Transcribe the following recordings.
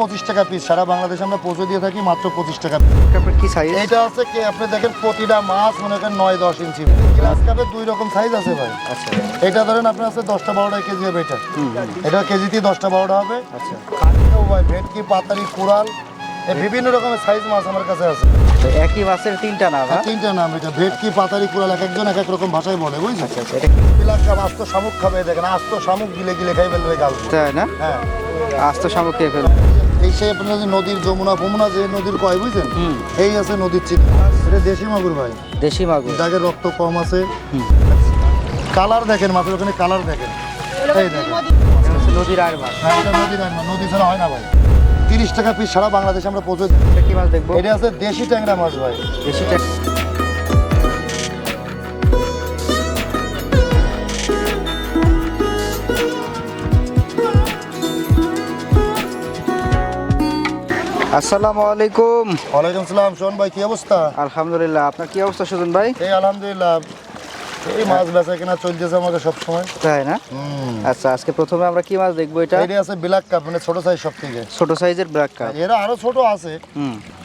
পঁচিশ টাকা পিস সারা বাংলাদেশে আমরা পৌঁছে দিয়ে থাকি মাত্র পঁচিশ টাকা কাপের কি সাইজ এইটা আছে কি আপনি দেখেন প্রতিটা মাছ মনে করেন নয় দশ ইঞ্চি। গ্লাস কাপের দুই রকম সাইজ আছে ভাই। আচ্ছা। এটা ধরেন আপনার আছে দশটা বারোটা কেজি হবে এটা। এটা কেজিতে দশটা বারোটা হবে। আচ্ছা। ভাই ভেটকি পাতারি কুড়াল এই বিভিন্ন রকমের সাইজ মাছ আমার কাছে আছে। একই মাছের তিনটা নাম হ্যাঁ? তিনটা নাম। এটা ভেটকি পাতারি কুড়াল এক একজন এক এক রকম ভাষায় বলে বুঝলি আচ্ছা আচ্ছা এটা শামুক খাবে দেখেন আস্ত শামুক গিলে গিলে খাই ফেলবে গাল। তাই না? হ্যাঁ। আস্ত শামুক খেয়ে ফেল এই সে আপনার যে নদীর যমুনা ফমুনা যে নদীর কয় বুঝছেন? এই আছে নদীর চিত্র এটা দেশি মাগুর ভাই। দেশি মাগুর। যাদের রক্ত কম আছে। কালার দেখেন মাছের ওখানে কালার দেখেন। এই দেখেন। নদীর আর মাছ। হ্যাঁ এটা নদীর আইন নদী ছাড়া হয় না ভাই। তিরিশ টাকা পিস সারা বাংলাদেশে আমরা পৌঁছে। কি মাছ দেখব। এটা আছে দেশি ট্যাংরা মাছ ভাই। দেশি ট্যাক আসসালামু আলাইকুম। ওয়ালাইকুম সালাম শোন ভাই কি অবস্থা? আলহামদুলিল্লাহ আপনার কি অবস্থা সুজন ভাই? এই আলহামদুলিল্লাহ এই মাছ বেচা কিনা চলতেছে আমাকে সবসময়। তাই না? আচ্ছা আজকে প্রথমে আমরা কি মাছ দেখব এটা? এটা আছে ব্ল্যাক কাপ মানে ছোট সাইজ সব থেকে। ছোট সাইজের ব্ল্যাক কাপ এরা আরও ছোট আছে।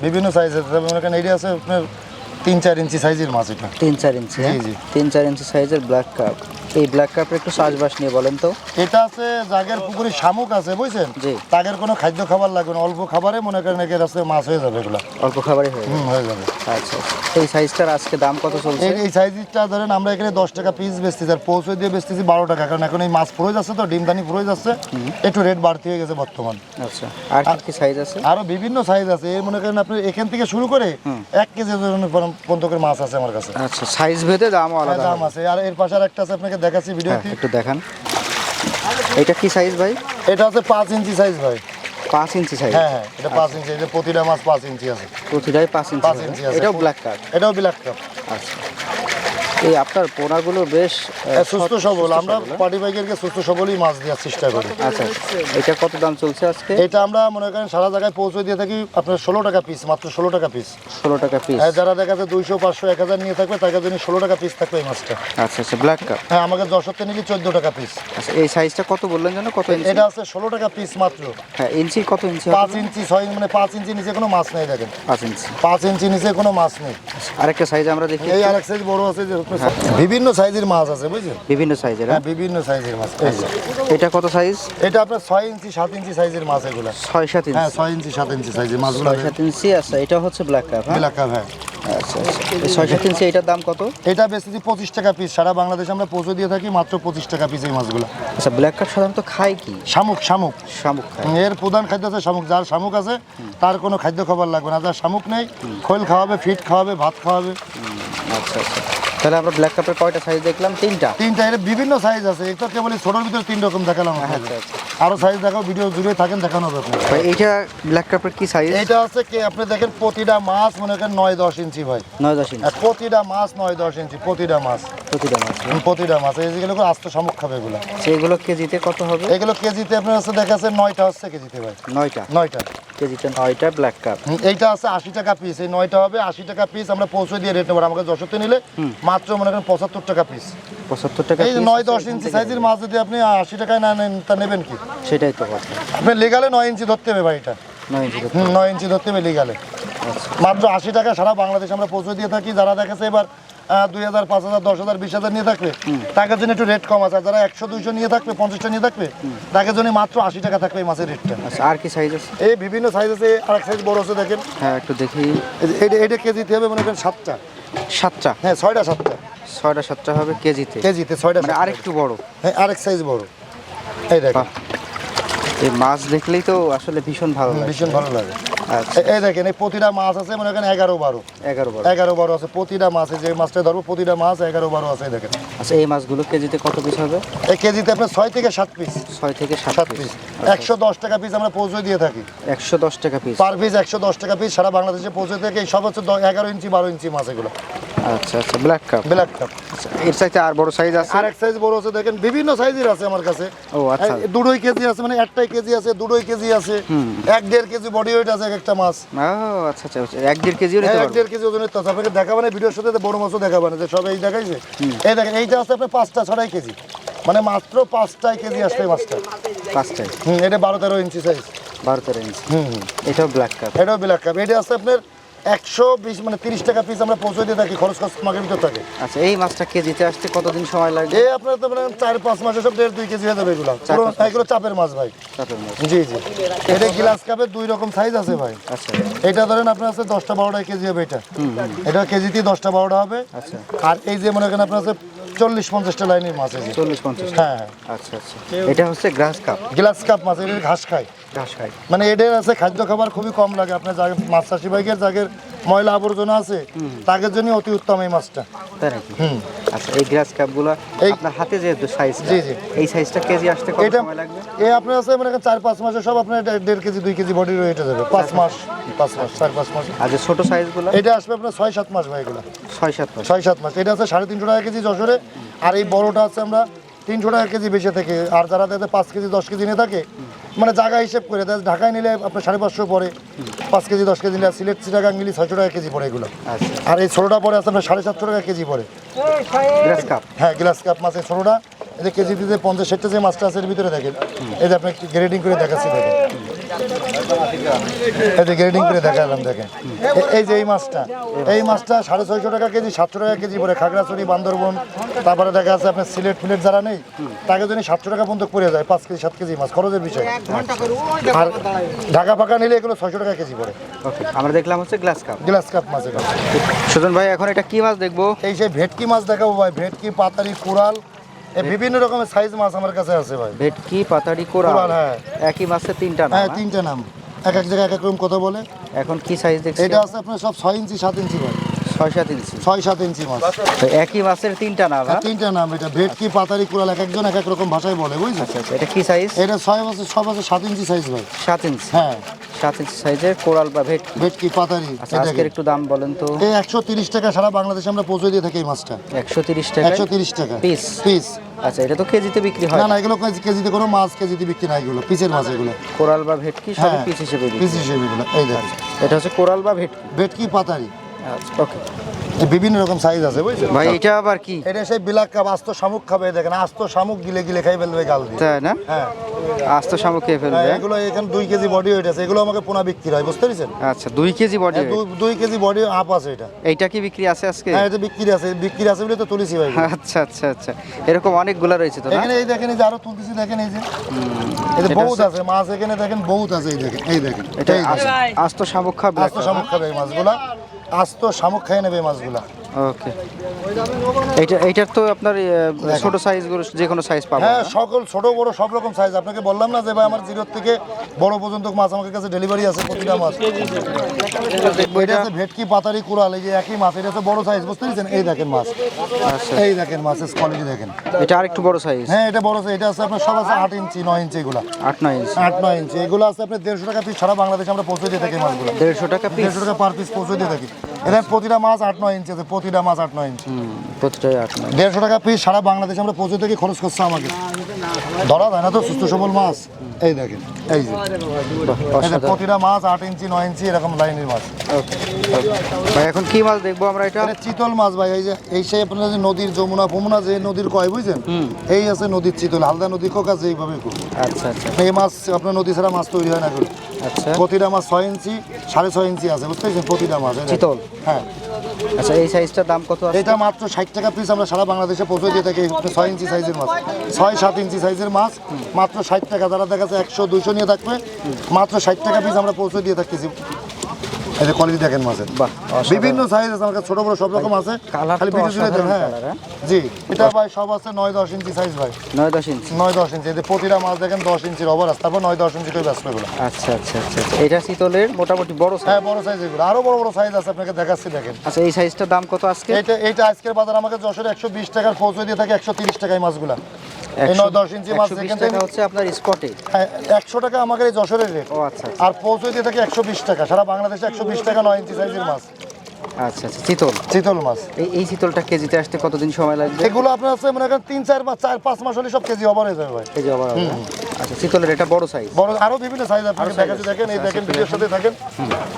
বিভিন্ন সাইজের তবে মনে করেন এটা আছে আপনার তিন চার ইঞ্চি সাইজের মাছ এটা। তিন চার ইঞ্চি হ্যাঁ? তিন চার ইঞ্চি সাইজের ব্ল্যাক কাপ এই ব্ল্যাক কাপের একটু চাষবাস নিয়ে বলেন তো। এটা আছে জাগের পুকুরে শামুক আছে বুঝছেন? জি। তাগের কোনো খাদ্য খাবার লাগবে না অল্প খাবারে মনে করেন একের আছে মাছ হয়ে যাবে এগুলো। অল্প খাবারই হয়ে যাবে। হুম হয়ে যাবে। আচ্ছা আচ্ছা। এই সাইজটার আজকে দাম কত চলছে? এই সাইজটা ধরেন আমরা এখানে দশ টাকা পিস বেচতেছি আর পৌঁছে দিয়ে বেচতেছি বারো টাকা কারণ এখন এই মাছ পড়ে যাচ্ছে তো ডিমদানি পড়ে যাচ্ছে একটু রেট বাড়তি হয়ে গেছে বর্তমান। আচ্ছা আর কি সাইজ আছে? আরও বিভিন্ন সাইজ আছে এই মনে করেন আপনি এখান থেকে শুরু করে এক কেজি পর্যন্ত করে মাছ আছে আমার কাছে। আচ্ছা সাইজ ভেদে হ্যাঁ, আলাদা দাম আছে। আর এর পাশে আর একটা আছে আপনাকে দেখাচ্ছি ভিডিও ভিডিওতে একটু দেখান। এটা কি সাইজ ভাই? এটা আছে পাঁচ ইঞ্চি সাইজ ভাই। পাঁচ ইঞ্চি সাইজ হ্যাঁ হ্যাঁ এটা পাঁচ ইঞ্চি এই যে প্রতিটা মাছ পাঁচ ইঞ্চি আছে। প্রতিটাই পাঁচ ইঞ্চি পাঁচ ইঞ্চি আছে। এটাও ব্ল্যাক কাপ এটাও ব্ল্যাক কাপ আচ্ছা। এই আপনার পোনাগুলো বেশ সুস্থ সবল। আমরা হ্যাঁ? পার্টি বাইকেরকে সুস্থ সবলই মাছ দেওয়ার চেষ্টা করি। আচ্ছা এটা কত দাম চলছে আজকে? এটা আমরা মনে করেন সারা জায়গায় পৌঁছে দিয়ে থাকি আপনার ষোলো টাকা পিস মাত্র ষোলো টাকা পিস ষোলো টাকা পিস যারা দেখা যাচ্ছে দুইশো পাঁচশো এক হাজার নিয়ে থাকবে তাদের জন্য ষোলো টাকা পিস থাকবে এই মাছটা। আচ্ছা আচ্ছা ব্ল্যাক কাপ হ্যাঁ আমাকে দশতে নিলে চোদ্দ টাকা পিস আচ্ছা এই সাইজটা কত বললেন যেন? কত ইঞ্চি এটা আছে ষোলো টাকা পিস মাত্র। হ্যাঁ ইঞ্চি কত ইঞ্চি পাঁচ ইঞ্চি ছয় মানে পাঁচ ইঞ্চি নিচে কোনো মাছ নেই দেখেন। পাঁচ ইঞ্চি পাঁচ ইঞ্চি নিচে কোনো মাছ নেই। আরেকটা সাইজ আমরা দেখি এই আরেক সাইজ বড় আছে যে বিভিন্ন সাইজের মাছ আছে বুঝছেন বিভিন্ন সাইজের হ্যাঁ। বিভিন্ন সাইজের মাছ এটা কত সাইজ? এটা আপনার ছয় ইঞ্চি সাত ইঞ্চি সাইজের মাছ এগুলো। ছয় সাত হ্যাঁ ইঞ্চি ছয় ইঞ্চি সাত ইঞ্চি সাইজের মাছগুলো সাত ইঞ্চি আচ্ছা এটা হচ্ছে ব্ল্যাক কাপ হ্যাঁ? বিলাক কাপ হ্যাঁ। আচ্ছা আচ্ছা। ছয় সাত ইঞ্চি এটার দাম কত? এটা বেশি পঁচিশ টাকা পিস সারা বাংলাদেশে আমরা পৌঁছে দিয়ে থাকি মাত্র পঁচিশ টাকা পিস এই মাছগুলো। আচ্ছা ব্ল্যাক কাপ সাধারণত খায় কি? শামুক শামুক। শামুক এর প্রধান খাদ্য আছে শামুক। যার শামুক আছে তার কোনো খাদ্য খাবার লাগবে না। যার শামুক নেই খোল খাওয়াবে ফিট খাওয়াবে ভাত খাওয়াবে। আচ্ছা আচ্ছা। তাহলে আমরা ব্ল্যাক কাপের কয়টা সাইজ দেখলাম? তিনটা। তিনটা এর বিভিন্ন সাইজ আছে। এটা কেবল এই ছোটোর ভিতরে তিন রকম দেখালাম আচ্ছা, আচ্ছা। আরও সাইজ দেখাও ভিডিও জুড়ে থাকেন দেখানো হবে ভাই এইটা ব্ল্যাক কাপের কি সাইজ এইটা আছে কি আপনি দেখেন প্রতিটা মাছ মনে করেন নয় দশ ইঞ্চি ভাই। নয় দশ ইঞ্চি। প্রতিটা মাছ নয় দশ ইঞ্চি প্রতিটা মাছ। প্রতিটা মাছ প্রতিটা মাছ। এইগুলো করে আস্ত শামুক খাবে এগুলো। সেগুলো কেজিতে কত হবে? এগুলো কেজিতে আপনার হচ্ছে দেখা যাচ্ছে নয়টা হচ্ছে কেজিতে ভাই। নয়টা? নয়টা। কেজিতে নয়টা ব্ল্যাক কাপ হুম, এইটা আছে আশি টাকা পিস এই নয়টা হবে আশি টাকা পিস আমরা পৌঁছে দিয়ে রেট নেব। আমাকে যশোতে নিলে মাত্র মনে করেন পঁচাত্তর টাকা পিস পঁচাত্তর টাকা এই নয় দশ ইঞ্চি সাইজের মাছ যদি আপনি আশি টাকায় না নেন তা নেবেন কি? সেটাই তো কথা। আপনি লিগালে নয় ইঞ্চি ধরতে হবে ভাই এটা। নয় ইঞ্চি হুম, নয় ইঞ্চি ধরতে হবে লিগালে আচ্ছা। মাত্র আশি টাকা সারা বাংলাদেশ আমরা পৌঁছে দিয়ে থাকি। যারা দেখেছে এবার দুই হাজার পাঁচ হাজার দশ হাজার বিশ হাজার নিয়ে থাকবে তাদের জন্য একটু রেট কম আছে। যারা একশো দুইশো নিয়ে থাকবে পঞ্চাশটা নিয়ে থাকবে তাদের জন্য মাত্র আশি টাকা থাকবে এই মাছের রেটটা আচ্ছা আর কি সাইজ আছে? এই বিভিন্ন সাইজ আছে আর এক সাইজ বড় আছে দেখেন। হ্যাঁ একটু দেখি। এটা এটা কেজিতে হবে মনে করেন সাতটা। সাতটা? হ্যাঁ ছয়টা সাতটা। ছয়টা সাতটা হবে কেজিতে। কেজিতে ছয়টা মানে আরেকটু বড়। হ্যাঁ আরেক সাইজ বড়। এই দেখো। এই মাছ দেখলেই তো আসলে ভীষণ ভালো লাগে। ভীষণ ভালো লাগে। এই- এই দেখেন এই প্রতিটা মাছ আছে মনে করেন এগারো বারো। এগারো বারো। আছে প্রতিটা মাছে যে মাছটা ধরবো প্রতিটা মাছ এগারো বারো আছে দেখেন। আচ্ছা এই মাছগুলো কেজিতে কত পিস হবে? এই কেজিতে আপনার ছয় থেকে সাত পিস ছয় থেকে সাত পিস পিস একশো দশ টাকা পিস আমরা পৌঁছে দিয়ে থাকি। একশো দশ টাকা পিস পার পিস একশো দশ টাকা পিস সারা বাংলাদেশে পৌঁছে থেকে এই সব হচ্ছে এগারো ইঞ্চি বারো ইঞ্চি মাছ এগুলো। আচ্ছা আচ্ছা ব্ল্যাক কাপ ব্ল্যাক কাপ এর চাইতে আর বড় সাইজ আছে? আর এক সাইজ বড় আছে দেখেন বিভিন্ন সাইজের আছে আমার কাছে। ও আচ্ছা। দুটোই কেজি আছে মানে একটাই কেজি আছে দুটোই কেজি আছে। এক দেড় কেজি বডি ওয়েট আছে এক একটা মাছ। ও আচ্ছা আচ্ছা আচ্ছা। এক দেড় কেজি নিতে এক দেড় কেজি ওজনের তো আপনাকে দেখাবেন? ভিডিওর সাথে বড় মাছও দেখাবেন যে সব এই দেখাইছে? এই দেখেন এইটা আছে আপনার পাঁচটা ছড়াই কেজি। মানে মাত্র পাঁচটাই কেজি আসবে এই মাছটা। পাঁচটায়? হুম এটা বারো তেরো ইঞ্চি সাইজ বারো তেরো ইঞ্চি। হুম হুম। এটাও ব্ল্যাক কাপ এটাও ব্ল্যাক কাপ এটা আছে আপনার একশো বিশ মানে তিরিশ টাকা পিস আমরা পৌঁছে দিয়ে থাকি খরচ খরচ মাগের ভিতর থাকে আচ্ছা এই মাছটা কেজিতে আসতে কতদিন সময় লাগে এই আপনার তো মানে চার পাঁচ মাসে সব দেড় দুই কেজি হয়ে যাবে এগুলো। এগুলো চাপের মাছ ভাই। চাপের মাছ। জি জি। এটা গ্লাস কাপের দুই রকম সাইজ আছে ভাই। আচ্ছা। এটা ধরেন আপনার আছে দশটা বারোটা কেজি হবে এটা। এটা কেজিতে দশটা বারোটা হবে। আচ্ছা। আর এই যে মনে করেন আপনার আছে চল্লিশ পঞ্চাশটা লাইনের মাছ আছে। চল্লিশ পঞ্চাশ হ্যাঁ। আচ্ছা আচ্ছা। এটা হচ্ছে গ্রাস কাপ। গ্লাস কাপ মাছ এটা ঘাস খায়। ঘাস খাই মানে এদের আছে খাদ্য খাবার খুবই কম লাগে। আপনার মাছ চাষি ভাইকে যাদের ময়লা আবর্জনা আছে তাদের জন্য অতি উত্তম এই মাছটা। তাই নাকি? আচ্ছা এই গ্রাস কাপগুলো আপনার হাতে যেহেতু সাইজ জি, জি। এই সাইজটা কেজি আসতে কত সময় লাগবে? এ আপনার আছে মানে চার পাঁচ মাসে সব আপনার দেড় কেজি দুই কেজি বডি রয়ে যাবে পাঁচ মাস পাঁচ মাস চার পাঁচ মাস। আর যে ছোট সাইজগুলো এটা আসবে আপনার ছয় সাত মাস ভাই এগুলো। ছয় সাত মাস। ছয় সাত মাস। এটা আছে সাড়ে তিনশো টাকা কেজি যশোরে। আর এই বড়টা আছে আমরা তিনশো টাকা কেজি বেশি থাকে। আর যারা তাদের পাঁচ কেজি দশ কেজি নিয়ে থাকে মানে জায়গা হিসেব করে তাদের ঢাকায় নিলে আপনার সাড়ে পাঁচশো পরে পাঁচ কেজি দশ কেজি নিলে সিলেট চিটাগাং নিলে ছয়শো টাকা কেজি পড়ে এগুলো। আচ্ছা। আর এই ছোটোটা পরে আছে আপনার সাড়ে সাতশো টাকা কেজি পড়ে। Glass carp? হ্যাঁ গ্লাস কাপ মাছের ছোটোটা ষোলোটা এদের কেজি দিতে পঞ্চাশ ষাটটা যে মাছটা আছে এর ভিতরে দেখেন। এই যে আপনি গ্রেডিং করে দেখাচ্ছি দেখেন। যে গ্রেডিং করে দেখালাম দেখেন। এই যে এই মাছটা এই মাছটা সাড়ে ছয়শো টাকা কেজি সাতশো টাকা কেজি পরে খাগড়াছড়ি বান্দরবন তারপরে দেখা যাচ্ছে আপনার সিলেট ফিলেট যারা নেই তাকে জন্য সাতশো টাকা পর্যন্ত পড়ে যায় পাঁচ কেজি সাত কেজি মাছ খরচের বিষয়। আর ঢাকা ফাঁকা নিলে এগুলো ছয়শো টাকা কেজি পড়ে। আমরা দেখলাম হচ্ছে গ্লাস কাপ গ্লাস কাপ মাছ এগুলো। সুজন ভাই এখন এটা কি মাছ দেখব? এই সেই ভেটকি মাছ দেখাবো ভাই ভেটকি পাতারি কুড়াল এই বিভিন্ন রকমের সাইজ মাছ আমার কাছে আছে ভাই। ভেটকি পাতাড়ি কোরাল? হ্যাঁ। একই মাছের তিনটা নাম হ্যাঁ তিনটা নাম। এক এক জায়গায় এক এক রকম কথা বলে। এখন কি সাইজ দেখছি এটা আছে আপনার সব ছয় ইঞ্চি সাত ইঞ্চি ভাই। ছয় সাত ইঞ্চি। ছয় সাত ইঞ্চি মাছ। একই মাছের তিনটা না হ্যাঁ, তিনটে নাম। এটা ভেটকি পাতারি কুড়াল এক একজন এক এক রকম ভাষায় বলে আচ্ছা আচ্ছা। এটা কি সাইজ এটা ছয় বছর ছয় বছর সাত ইঞ্চি সাইজ ভাই। সাত ইঞ্চি? হ্যাঁ। সাত ইঞ্চি সাইজের কোরাল বা ভেটকি। ভেটকি পাতারি আচ্ছা আজকের একটু দাম বলেন তো। এই একশো তিরিশ টাকা সারা বাংলাদেশে আমরা পৌঁছে দিয়ে থাকি এই মাছটা। একশো তিরিশ টাকা একশো তিরিশ টাকা। পিস পিস আচ্ছা এটা তো কেজিতে বিক্রি হয়। না না এগুলো কেজিতে কোনো মাছ কেজিতে বিক্রি না এগুলো। পিসের মাছ এগুলো। কোরাল বা ভেটকি সব হ্যাঁ। পিস হিসেবে বিক্রি। পিস হিসেবে এগুলো। এই দেখেন। এটা হচ্ছে কোরাল বা ভেটকি। ভেটকি পাতারি। আচ্ছা ওকে বিভিন্ন রকম সাইজ আছে বুঝছেন? ভাই এটা আবার কি? এটা সেই বিলাক কাপ আস্ত শামুক খাবে দেখেন আস্ত শামুক গিলে গিলে খাই ফেলবে গাল দিয়ে। তাই না? হ্যাঁ। আস্ত শামুক খেয়ে ফেলবে? হ্যাঁ, এগুলো এখানে দুই কেজি বডি ওয়েট আছে এগুলো আমাকে পোনা বিক্রি হয় বুঝতে পেরেছেন? আচ্ছা দুই কেজি বডি হ্যাঁ, দুই- কেজি বডি আপ আছে এটা। এইটা কি বিক্রি আছে আজকে? হ্যাঁ এটা বিক্রি আছে বিক্রি আছে বলে তো তুলেছি ভাই। আচ্ছা আচ্ছা আচ্ছা। এরকম অনেকগুলা রয়েছে তো এখানে এই দেখেন এই যে আরও তুলতেছি দেখেন এই যে। এই যে বহুত আছে মাছ এখানে দেখেন বহুত আছে এই দেখেন এই দেখেন এটা আস্ত শামুক খাবে আস্ত শামুক খাবে এই মাছগুলা। আস্ত শামুক খেয়ে নেবে মাছগুলা। ওকে এইটা এইটার তো আপনার ছোট সাইজগুলো যে কোনো সাইজ পাবো হ্যাঁ সকল ছোট বড় সব রকম সাইজ আপনাকে বললাম না যে ভাই আমার জিরোর থেকে বড় পর্যন্ত মাছ আমার কাছে ডেলিভারি আছে প্রতিটা মাছ। এটা আছে ভেটকি পাতারি কুড়াল এই যে একই মাছ। এটা বড় সাইজ বুঝতে পেরেছেন? এই দেখেন মাছ। আচ্ছা। এই দেখেন মাছের কোয়ালিটি দেখেন। এটা আরেকটু বড় সাইজ হ্যাঁ এটা বড় সাইজ এটা আছে আপনার সব আছে আট ইঞ্চি নয় ইঞ্চি এগুলা। আট নয় ইঞ্চি। আট নয় ইঞ্চি। এগুলো আছে আপনার দেড়শো টাকা পিস সারা বাংলাদেশে আমরা পৌঁছে দিয়ে থাকি মাছগুলো। দেড়শো টাকা দেড়শো টাকা পার পিস পৌঁছে দিয়ে থাকি। এটা প্রতিটা মাছ আট নয় ইঞ্চি আছে প্রতিটা মাছ আট নয় ইঞ্চি। প্রতিটাই আট নয়। দেড়শো টাকা পিস সারা বাংলাদেশে আমরা প্রচুর থেকে খরচ করছে আমাকে। ধরা যায় না তো সুস্থ সবল মাছ। এই দেখেন এই যে। প্রতিটা মাছ আট ইঞ্চি নয় ইঞ্চি এরকম লাইনের মাছ. ভাই এখন কি মাছ দেখব আমরা এটা? চিতল মাছ ভাই এই যে এই সেই আপনার যে নদীর যমুনা ফমুনা যে নদীর কয় বুঝছেন? এই আছে নদীর চিতল হালদা নদী কোক আছে এইভাবে আচ্ছা আচ্ছা। এই মাছ আপনার নদী ছাড়া মাছ তৈরি হয় না আচ্ছা। প্রতিটা মাছ ছয় ইঞ্চি সাড়ে ছয় ইঞ্চি আছে বুঝতে পেরেছেন প্রতিটা মাছ চিতল? হ্যাঁ। আচ্ছা এই সাইজটার দাম কত আছে? এটা মাত্র ষাট টাকা পিস আমরা সারা বাংলাদেশে পৌঁছে দিয়ে থাকি ছয় ইঞ্চি সাইজের মাছ। ছয় সাত ইঞ্চি সাইজের মাছ মাত্র ষাট টাকা। যারা দেখা যাচ্ছে একশো দুইশো নিয়ে থাকবে মাত্র ষাট টাকা পিস আমরা পৌঁছে দিয়ে থাকতেছি। এই যে কোয়ালিটি দেখেন মাছের। বিভিন্ন সাইজ আছে আমার কাছে ছোট বড় সব রকম আছে। খালি হ্যাঁ। হ্যাঁ? জি এটা ভাই সব আছে নয় দশ ইঞ্চি সাইজ ভাই। নয় দশ ইঞ্চি। নয় দশ ইঞ্চি এতে প্রতিটা মাছ দেখেন দশ ইঞ্চির ওভার আছে। তারপর নয় দশ ইঞ্চি করে ব্যস্ত এগুলো। আচ্ছা আচ্ছা আচ্ছা আচ্ছা। এটা শীতলের মোটামুটি বড় সাইজ হ্যাঁ বড় সাইজ এগুলো। আরও বড় বড় সাইজ আছে আপনাকে দেখাচ্ছি দেখেন। আচ্ছা এই সাইজটার দাম কত আজকে? এইটা এইটা আজকের বাজার আমাকে যশোরে একশো বিশ টাকার পৌঁছে দিয়ে থাকে একশো তিরিশ টাকায় মাছগুলা। এই নয় দশ ইঞ্চি মাছ 120 যেখান টাকা থেকে হচ্ছে আপনার স্পটে। একশো টাকা আমাকে এই যশোরের রেট ও আচ্ছা আচ্ছা। আর পৌঁছে দিয়ে থাকে একশো বিশ টাকা। সারা বাংলাদেশে একশো বিশ টাকা নয় ইঞ্চি সাইজের মাছ। আচ্ছা আচ্ছা চিতল। চিতল মাছ। এই এই চিতলটা কেজিতে আসতে কতদিন সময় লাগবে? এগুলো আপনার আছে মনে করেন তিন চার মাস চার পাঁচ মাস হলে সব কেজি ওভার হয়ে যাবে ভাই। যে আবার হ্যাঁ? আচ্ছা চিতলের এটা বড় সাইজ বড় আরও বিভিন্ন সাইজ আপনাকে size দেখাচ্ছি দেখেন এই দেখেন ভিডিওর সাথে থাকেন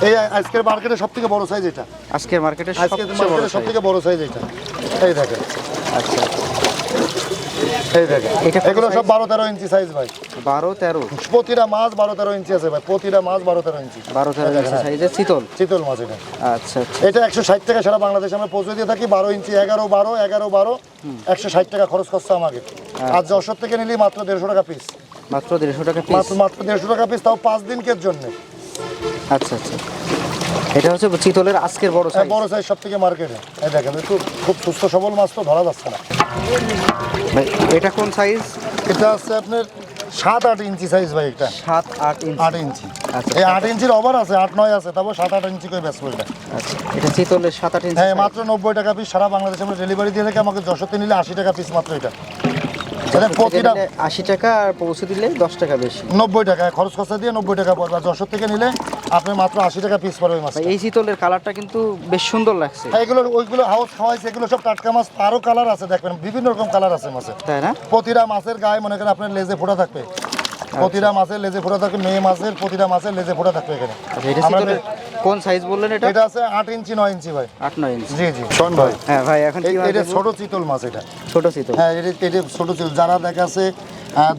এই আজকের মার্কেটে সব থেকে বড় সাইজ এটা। আজকের মার্কেটে আজকের সবচেয়ে বড় সব সাইজ থেকে বড় সাইজ এটা। এই দেখেন। আচ্ছা। এই দেখেন। এটা এগুলো সব বারো তেরো ইঞ্চি সাইজ ভাই। বারো তেরো। প্রতিটা মাছ বারো তেরো ইঞ্চি আছে ভাই প্রতিটা মাছ বারো তেরো ইঞ্চি। বারো তেরো ইঞ্চি। সাইজের চিতল? চিতল মাছ এটা। আচ্ছা আচ্ছা। এটা একশো ষাট টাকা সারা বাংলাদেশে আমরা পৌঁছে দিয়ে থাকি বারো ইঞ্চি এগারো বারো এগারো বারো একশো ষাট টাকা খরচ করছে আমাকে। আর যশোর থেকে নিলি মাত্র দেড়শো টাকা পিস মাত্র দেড়শো টাকা পিস মাত্র মাত্র দেড়শো টাকা পিস তাও পাঁচ দিনকের জন্য। আচ্ছা আচ্ছা। এটা হচ্ছে চিতলের আজকের বড় সাইজ বড় সাইজ সব থেকে মার্কেটে এই দেখেন একটু খুব সুস্থ সবল মাছ তো ধরা যাচ্ছে না। ভাই এটা কোন সাইজ এটা হচ্ছে আপনার সাত আট ইঞ্চি সাইজ ভাই এটা। সাত আট ইঞ্চি। আট ইঞ্চি। আচ্ছা। এই আট ইঞ্চির ওভার আছে আট নয় আছে তারপর সাত আট ইঞ্চি করে ব্যস্ত এটা। আচ্ছা এটা চিতলের সাত আট ইঞ্চি হ্যাঁ মাত্র নব্বই টাকা পিস সারা বাংলাদেশে আমরা ডেলিভারি দিয়ে থাকি আমাকে যশোতে নিলে আশি টাকা পিস মাত্র এটা। থেকে প্রতিটা আশি টাকা আর পৌঁছে দিলে দশ টাকা বেশি। নব্বই টাকা খরচ খরচা দিয়ে নব্বই টাকা পড়বে। যশোর থেকে নিলে আপনি মাত্র আশি টাকা পিস পড়বে মাছ এই চিতলের কালারটা কিন্তু বেশ সুন্দর লাগছে। এগুলো ওইগুলো হাউস খাওয়াইছে এগুলো সব টাটকা মাছ। আরও কালার আছে দেখবেন। বিভিন্ন রকম কালার আছে মাছের তাই না? প্রতিটা মাছের গায়ে মনে করেন আপনার লেজে ফোটা থাকবে। প্রতিটা মাছের লেজে ফোটা থাকবে মেয়ে মাছের প্রতিটা মাছের লেজে ফোটা থাকবে এখানে। কোন সাইজ বললেন এটা? এটা আছে আট ইঞ্চি নয় ইঞ্চি ভাই। আট নয় ইঞ্চি। জি জি। শোন ভাই। হ্যাঁ ভাই এখন কি এটা ছোট চিতল মাছ এটা। ছোট চিতল। হ্যাঁ এটা ছোট চিতল। যারা দেখাচ্ছে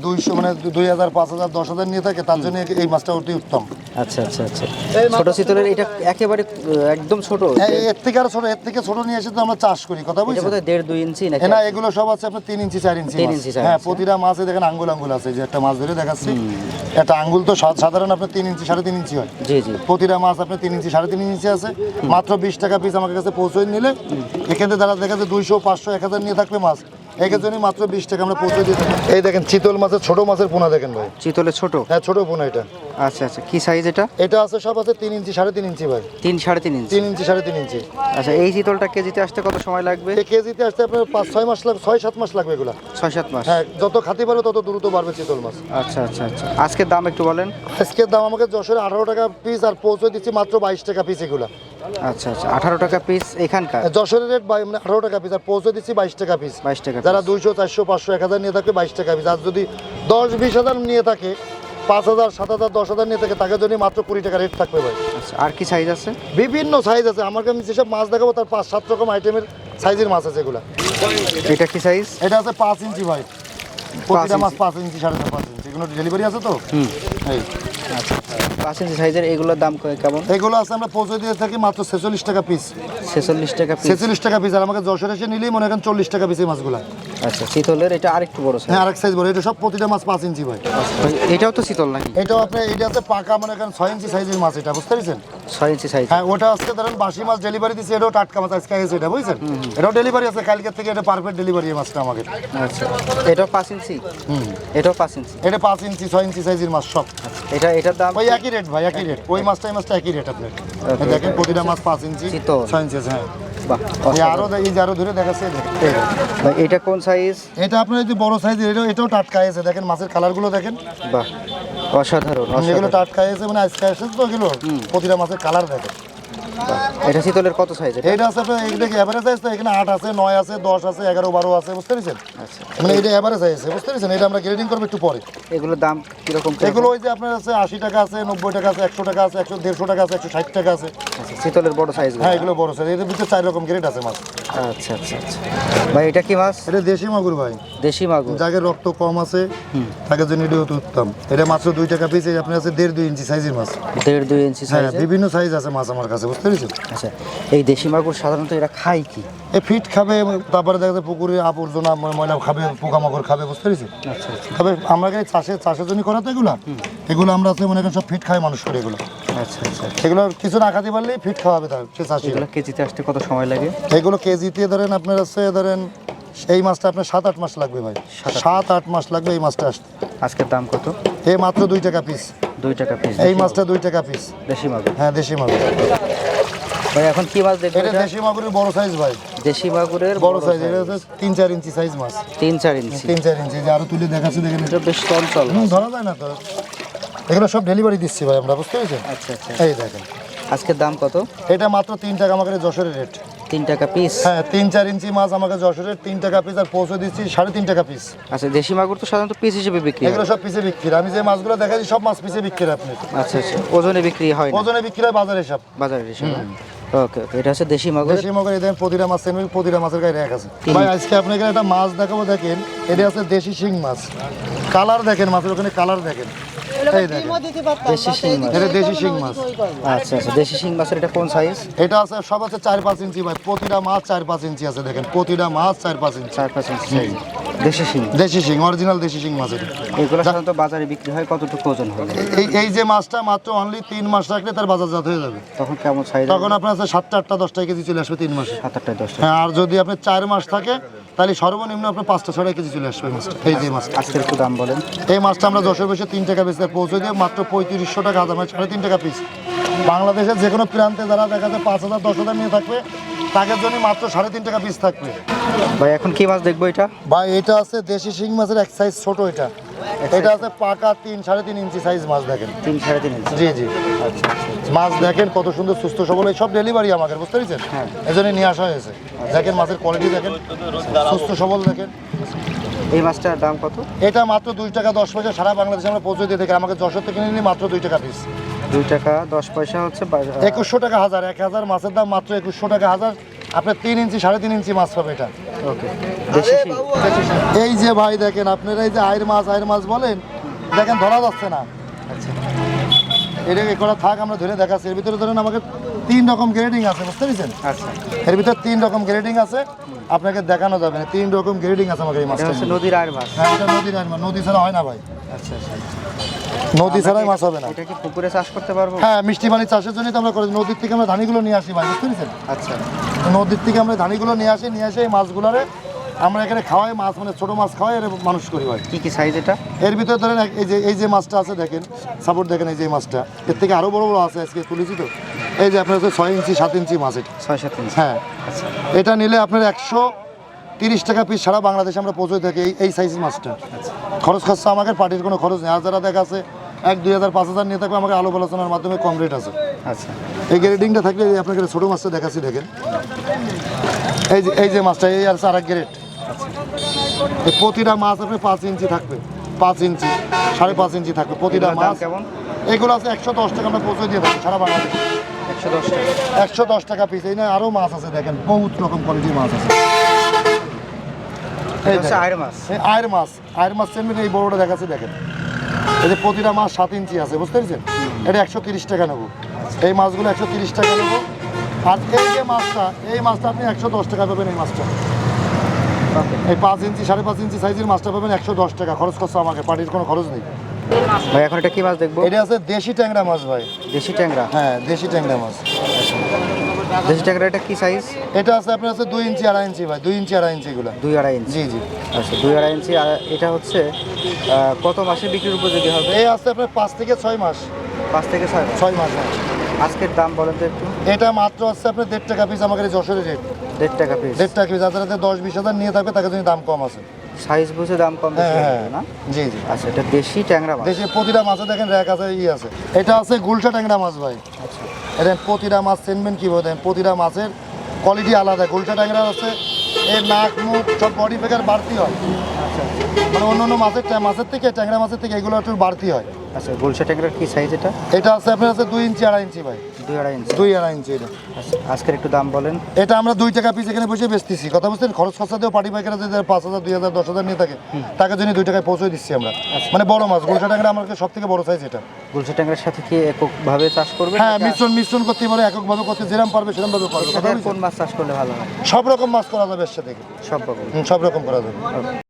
দুইশো মানে দুই হাজার পাঁচ হাজার দশ হাজার নিয়ে থাকে তার জন্য এই মাছটা অতি উত্তম। আচ্ছা আচ্ছা আচ্ছা। ছোট চিতলের এটা একেবারে একদম ছোট। হ্যাঁ, এর থেকে আরও ছোট এর থেকে ছোট নিয়ে এসে তো আমরা চাষ করি কথা এটা বোধহয় দেড় দুই ইঞ্চি নাকি? না এগুলো সব আছে আপনার তিন ইঞ্চি চার ইঞ্চি হ্যাঁ প্রতিটা মাছে দেখেন আঙ্গুল আঙ্গুল আছে যে একটা মাছ ধরে দেখাচ্ছি। একটা আঙ্গুল তো সাধারণ আপনার তিন ইঞ্চি সাড়ে তিন ইঞ্চি হয়। জি জি। প্রতিটা মাছ আপনার তিন ইঞ্চি সাড়ে তিন ইঞ্চি আছে। মাত্র বিশ টাকা পিস আমার কাছে পৌঁছে নিলে। এখানে যারা দেখা যাচ্ছে দুইশো পাঁচশো এক হাজার নিয়ে থাকবে মাছ। একের জন্য মাত্র বিশ টাকা আমরা পৌঁছে দিয়ে এই দেখেন চিতল মাছের ছোট মাছের পোনা দেখেন ভাই। চিতলের ছোট? হ্যাঁ ছোট পোনা এটা। আচ্ছা আচ্ছা কি সাইজ এটা? এটা আছে সব আছে তিন ইঞ্চি সাড়ে তিন ইঞ্চি ভাই। তিন সাড়ে তিন ইঞ্চি? তিন ইঞ্চি সাড়ে তিন ইঞ্চি। আচ্ছা এই চিতলটা কেজিতে আসতে কত সময় লাগবে? এই কেজিতে আসতে আপনার পাঁচ ছয় মাস লাগবে ছয় সাত মাস লাগবে এগুলা। ছয় সাত মাস? হ্যাঁ যত খাতে পারবে তত দ্রুত বাড়বে চিতল মাছ। আচ্ছা আচ্ছা আচ্ছা। আজকের দাম একটু বলেন। আজকের দাম আমাকে যশোরে আঠারো টাকা পিস আর পৌঁছে দিচ্ছি মাত্র বাইশ টাকা পিস এগুলা। আচ্ছা আচ্ছা। আঠারো টাকা পিস এখানকার? যশোরের রেট মানে আঠারো টাকা পিস আর পৌঁছে দিচ্ছি বাইশ টাকা পিস বাইশ টাকা যারা। দুইশো চারশো পাঁচশো এক হাজার নিয়ে থাকে বাইশ টাকা পিস আর যদি দশ বিশ হাজার নিয়ে থাকে পাঁচ হাজার সাত হাজার দশ হাজার নিয়ে থাকে তাকে জন্য মাত্র কুড়ি টাকা রেট থাকবে ভাই। আচ্ছা আর কি সাইজ আছে? বিভিন্ন সাইজ আছে। আমার কাছে যেসব মাছ দেখাবো তার পাঁচ সাত রকম আইটেমের সাইজের মাছ আছে এগুলা। এটা কি সাইজ এটা আছে পাঁচ ইঞ্চি ভাই। প্রতিটা। মাছ পাঁচ ইঞ্চি সাড়ে পাঁচ ইঞ্চি। এগুলো ডেলিভারি আছে তো? হুম। এই। পাঁচ ইঞ্চি সাইজের এগুলোর দাম কেমন? এগুলো আছে আমরা পৌঁছে দিয়ে থাকি মাত্র ছেচল্লিশ টাকা পিস ছেচল্লিশ টাকা পিস ছেচল্লিশ টাকা পিস আর আমাকে যশোর এসে নিলেই মনে করেন চল্লিশ টাকা পিস এই মাছগুলো। আচ্ছা শীতলের এটা আরেকটু বড় সাইজ হ্যাঁ আরেক সাইজ বড় এটা সব প্রতিটা মাছ পাঁচ ইঞ্চি ভাই এটাও তো শীতল নাকি? এটাও আপনি এটা আছে পাকা মনে করেন ছয় ইঞ্চি সাইজের মাছ এটা বুঝতে পেরেছেন? ছয় ইঞ্চি সাইজ হ্যাঁ ওটা আজকে ধরেন বাসি মাছ ডেলিভারি দিচ্ছে এটাও টাটকা মাছ আজকে এসে এটা বুঝছেন? এটাও ডেলিভারি আছে থেকে এটা পারফেক্ট ডেলিভারি এই মাছটা আমাকে। আচ্ছা। এটাও পাঁচ ইঞ্চি? এটাও পাঁচ ইঞ্চি? এটা পাঁচ ইঞ্চি ছয় ইঞ্চি সাইজের মাছ সব। এটা এটার দাম? ওই একই রেট ভাই একই রেট ওই মাছটা এই মাছটা একই রেট আপনার। দেখেন প্রতিটা মাছ পাঁচ ইঞ্চি। ছয় ইঞ্চি আছে, হ্যাঁ। আরও এই যে আরও ধরে দেখাচ্ছে এটা কোন সাইজ এটা আপনার যে বড় সাইজের এটাও এটাও টাটকা এসে দেখেন মাছের কালারগুলো দেখেন। বাহ। অসাধারণ যেগুলো টাটকা এসে মানে আজকে এসেছে তো এগুলো প্রতিটা মাছের কালার দেখেন। এটা চিতলের কত সাইজ এটা? আছে আপনার অ্যাভারেজ আছে তো এখানে আট আছে নয় আছে দশ আছে এগারো বারো আছে বুঝতে পেরেছেন? আচ্ছা। মানে এটা অ্যাভারেজ আছে বুঝতে পেরেছেন? এটা আমরা গ্রেডিং করব একটু পরে। এগুলোর দাম কীরকম? এগুলো ওই যে আপনার আছে আশি টাকা আছে নব্বই টাকা আছে একশো টাকা আছে একশো দেড়শো টাকা আছে একশো ষাট টাকা আছে। আচ্ছা চিতলের বড় সাইজ হ্যাঁ এগুলো বড় সাইজ এদের ভিতরে চার রকম গ্রেড আছে মাছ। আচ্ছা আচ্ছা আচ্ছা। ভাই এটা কি মাছ? এটা দেশি মাগুর ভাই। দেশি মাগুর। যাকে রক্ত কম আছে তাকে জন্য এটা অতি উত্তম। এটা মাত্র দুই টাকা পিস আপনার আছে দেড় দুই ইঞ্চি সাইজের মাছ। দেড় দুই ইঞ্চি হ্যাঁ সাইজ বিভিন্ন সাইজ আছে মাছ আমার কাছে বুঝতে পেরেছেন আচ্ছা এই দেশি মাগুর সাধারণত এরা খায় কি? এ ফিট খাবে তারপরে দেখা যায় পুকুরে আবর্জনা ময়লা খাবে পোকামাকড় খাবে বুঝতে পেরেছি আচ্ছা আচ্ছা। তবে আমরা এখানে চাষে চাষের জন্য করা তো এগুলো। এগুলো আমরা আছে মনে করেন সব ফিট খাই মানুষ করে এগুলো। আচ্ছা আচ্ছা। এগুলো কিছু না খাতে পারলেই ফিট খাওয়াবে তার সে চাষি এগুলো কেজিতে আসতে কত সময় লাগে? এগুলো কেজিতে ধরেন আপনার আছে ধরেন এই মাছটা আপনার সাত আট মাস লাগবে ভাই। সাত আট মাস। লাগবে এই মাছটা আসতে। আজকের দাম কত? এই মাত্র দুই টাকা পিস দুই টাকা পিস এই মাছটা দুই টাকা পিস দেশি মাগুর। হ্যাঁ দেশি মাগুর। ভাই এখন কি মাছ দেখব এটা? দেশি মাগুরের বড় সাইজ ভাই। দেশি মাগুরের বড় সাইজ এটা হচ্ছে তিন চার ইঞ্চি সাইজ মাছ। তিন চার ইঞ্চি। তিন চার ইঞ্চি যে আরও তুলে দেখাচ্ছি দেখেন এটা। বেশ চঞ্চল ধরা যায় না তো। এগুলো সব ডেলিভারি দিচ্ছি ভাই আমরা বুঝতে পেরেছেন? আচ্ছা আচ্ছা। এই দেখেন। আজকের দাম কত? এটা মাত্র তিন টাকা আমাকে যশোরের রেট তিন টাকা পিস হ্যাঁ তিন চার ইঞ্চি মাছ আমাকে যশোরের তিন টাকা পিস আর পৌঁছে দিচ্ছি সাড়ে তিন টাকা পিস আচ্ছা দেশি মাগুর তো সাধারণত পিস হিসেবে বিক্রি এগুলো সব পিসে বিক্রি। আমি যে মাছগুলো দেখাচ্ছি সব মাছ পিসে বিক্রি আপনি আচ্ছা আচ্ছা। ওজনে বিক্রি হয় না? ওজনে বিক্রি হয় বাজারে সব। বাজারে হিসেবে ওকে ওকে এটা হচ্ছে দেশি মাগুর। দেশি মাগুর এদের প্রতিটা মাছ সেমি প্রতিটা মাছের গায়ে রেখ আছে। ভাই আজকে আপনাকে একটা মাছ দেখাবো দেখেন। এটা আছে দেশি শিং মাছ। কালার দেখেন মাছের ওখানে কালার দেখেন। দেশি শিং মাছ। এটা দেশি শিং মাছ। আচ্ছা আচ্ছা দেশি শিং মাছের এটা কোন সাইজ এটা আছে সব আছে চার পাঁচ ইঞ্চি ভাই। প্রতিটা মাছ চার পাঁচ ইঞ্চি আছে দেখেন। প্রতিটা মাছ চার পাঁচ ইঞ্চি। চার পাঁচ ইঞ্চি। দেশি শিং? দেশি শিং অরিজিনাল দেশি শিং মাছ এটা। এগুলো সাধারণত বাজারে বিক্রি হয় কতটুকু ওজন হবে? এই এই যে মাছটা মাত্র অনলি তিন মাস রাখলে তার বাজারজাত হয়ে যাবে। তখন কেমন সাইজ তখন আপনার সাতটা আটটা দশটা কেজি চলে আসবে তিন মাসে। সাত আটটায় দশটা হ্যাঁ আর যদি আপনার চার মাস থাকে তাহলে সর্বনিম্ন আপনার পাঁচটা ছটা কেজি চলে আসবে মাছটা। এই যে মাছটা। আজকের একটু দাম বলেন। এই মাছটা আমরা দশের বেশি তিন টাকা বেচতে পৌঁছে দিয়ে মাত্র পঁয়ত্রিশশো টাকা আদা মাছ সাড়ে তিন টাকা পিস বাংলাদেশের যে কোনো প্রান্তে যারা দেখা যায় পাঁচ হাজার দশ হাজার নিয়ে থাকবে তাদের জন্য মাত্র সাড়ে তিন টাকা পিস থাকবে। ভাই এখন কি মাছ দেখব এটা? ভাই এটা আছে দেশি শিং মাছের এক সাইজ ছোট এটা। এটা আছে পাকা তিন সাড়ে তিন ইঞ্চি সাইজ মাছ দেখেন। তিন সাড়ে তিন ইঞ্চি। জি জি। মাছ দেখেন কত সুন্দর সুস্থ সবল। এই সব ডেলিভারি আমাদের বুঝতে পেরেছেন? হ্যাঁ। এই জন্য নিয়ে আসা হয়েছে। দেখেন মাছের কোয়ালিটি দেখেন। সুস্থ সবল দেখেন। এই মাছটার দাম কত? এটা মাত্র দুই টাকা দশ পয়সা। সারা বাংলাদেশে আমরা পৌঁছে দিয়ে থাকি। আমাকে যশোর থেকে নিলে মাত্র দুই টাকা পিস দুই টাকা দশ পয়সা হচ্ছে একুশশো টাকা হাজার। এক হাজার মাছের দাম মাত্র একুশশো টাকা হাজার। আপনার তিন ইঞ্চি সাড়ে তিন ইঞ্চি মাছ পাবে এটা। ওকে এই যে ভাই দেখেন আপনারা এই যে আয়ের মাছ আয়ের মাছ বলেন দেখেন ধরা যাচ্ছে না। আচ্ছা। এটা করা থাক আমরা ধরে দেখাচ্ছি। এর ভিতরে ধরেন আমাকে তিন রকম গ্রেডিং আছে বুঝতে পেরেছেন? আচ্ছা। এর ভিতরে তিন রকম গ্রেডিং আছে আপনাকে দেখানো যাবে না। তিন রকম গ্রেডিং আছে আমাকে এই মাছটা নদীর আর মাছ। হ্যাঁ এটা নদীর আইন মাছ। নদী ছাড়া হয় না ভাই। আচ্ছা আচ্ছা। নদী ছাড়াই মাছ হবে না। এটা কি পুকুরে চাষ করতে পারব? হ্যাঁ মিষ্টি পানি চাষের জন্যই তো আমরা করি নদীর থেকে আমরা ধানিগুলো নিয়ে আসি ভাই বুঝতে পেরেছেন? আচ্ছা। নদীর থেকে আমরা ধানিগুলো নিয়ে আসি নিয়ে এসে এই মাছগুলোরে আমরা এখানে খাওয়াই মাছ মানে ছোট মাছ খাওয়াই এর মানুষ করি ভাই। কি কি সাইজ এটা? এর ভিতরে ধরেন এই যে এই যে মাছটা আছে দেখেন সাপোর্ট দেখেন এই যে মাছটা। এর থেকে আরও বড় বড় আছে আজকে তুলেছি তো। এই যে আপনার হচ্ছে ছয় ইঞ্চি সাত ইঞ্চি মাছ এটা। ছয় সাত ইঞ্চি। হ্যাঁ। আচ্ছা। এটা নিলে আপনার একশো তিরিশ টাকা পিস সারা বাংলাদেশে আমরা পৌঁছে থাকি এই এই সাইজ মাছটা। খরচ খরচা আমাকে পার্টির কোনো খরচ নেই। আর যারা দেখা আছে এক দুই হাজার পাঁচ হাজার নিয়ে থাকবে আমাকে আলো আলোচনার মাধ্যমে কম রেট আছে। আচ্ছা। এই গ্রেডিংটা থাকলে আপনাকে ছোটো মাছটা দেখাচ্ছি দেখেন। এই যে এই যে মাছটা এই আর আর এক গ্রেড এই প্রতিটা মাছ আপনি পাঁচ ইঞ্চি থাকবে পাঁচ ইঞ্চি সাড়ে পাঁচ ইঞ্চি থাকবে প্রতিটা মাছ। কেমন? এগুলো আছে একশো দশ টাকা আমরা পৌঁছে দিয়ে থাকি সারা বাংলাদেশে। একশো দশ টাকা। একশো দশ টাকা পিস এই না আরও মাছ আছে দেখেন বহুত রকম কোয়ালিটির মাছ আছে এটা এই হচ্ছে দেখেন। আয়ের মাছ। আয়ের মাছ আয়ের মাছ চেনবেন এই বড়টা দেখাচ্ছে দেখেন। এই যে প্রতিটা মাছ সাত ইঞ্চি আছে বুঝতে পেরেছেন? এটা একশো তিরিশ টাকা নেব। এই মাছগুলো একশো তিরিশ টাকা নেব। আর এই যে মাছটা এই মাছটা আপনি একশো দশ টাকা পাবেন এই মাছটা। এই পাঁচ ইঞ্চি সাড়ে পাঁচ ইঞ্চি সাইজের মাছটা পাবেন একশো দশ টাকা। খরচ করছে আমাকে পার্টির কোনো খরচ নেই। ভাই এখন এটা কি মাছ দেখব? এটা আছে দেশি ট্যাংরা মাছ ভাই। দেশি ট্যাংরা? হ্যাঁ দেশি ট্যাংরা মাছ। দেশি ট্যাংরা এটা কি সাইজ এটা আছে আপনার আছে দুই ইঞ্চি আড়াই ইঞ্চি ভাই দুই ইঞ্চি আড়াই ইঞ্চি এগুলো। দুই আড়াই ইঞ্চি। জি জি। আচ্ছা দুই আড়াই ইঞ্চি আর এটা হচ্ছে কত মাসে বিক্রির উপযোগী হবে? এই আছে আপনার পাঁচ থেকে ছয় মাস। পাঁচ থেকে ছয় মাস? ছয় মাস হ্যাঁ। আজকের দাম বলেন তো একটু। এটা মাত্র হচ্ছে আপনার দেড় টাকা পিস আমাদের যশোরের রেট দেড় টাকা পিস দেড় টাকা পিস যাদের দশ বিশ হাজার নিয়ে থাকবে তাদের জন্য দাম কম আছে। সাইজ বুঝে দাম কম হ্যাঁ হ্যাঁ। না? জি জি। আচ্ছা এটা দেশি ট্যাংরা মাছ? দেশে প্রতিটা মাছে দেখেন র্যাক আছে ই আছে। এটা আছে গুলশা ট্যাংরা মাছ ভাই। আচ্ছা। এটা প্রতিটা মাছ সেনমেন্ট কীভাবে? দেন প্রতিটা মাছের কোয়ালিটি আলাদা। গুলশা ট্যাংরা আছে এর নাক মুখ সব বডি ফেকার বাড়তি হয়। আচ্ছা। মানে অন্য অন্য মাছের মাছের থেকে ট্যাংরা মাছের থেকে এগুলো একটু বাড়তি হয়। আচ্ছা গুলশা ট্যাংরার কী সাইজ এটা? এটা আছে আপনার আছে দুই ইঞ্চি আড়াই ইঞ্চি ভাই। দুই আড়াই ইঞ্চি। দুই আড়াই ইঞ্চি এটা। আচ্ছা আজকের একটু দাম বলেন। এটা আমরা দুই টাকা পিস এখানে বসে বেচতেছি। কথা খরচ খরচা দিয়েও পার্টি পাইকারা যদি পাঁচ হাজার দুই হাজার দশ হাজার নিয়ে থাকে। তাকে জন্য দুই টাকায় পৌঁছে দিচ্ছি আমরা। মানে বড় মাছ গুলশা ট্যাংরা আমার সব থেকে বড় সাইজ এটা। গুলশা ট্যাংরার সাথে কি এককভাবে চাষ করবে হ্যাঁ মিশ্রণ মিশ্রণ করতে পারে এককভাবে করতে যেরকম পারবে সেরকম ভাবে? কোন মাছ চাষ করলে ভালো হয়? সব রকম মাছ করা যাবে এর সাথে। সব রকম। সব রকম করা যাবে.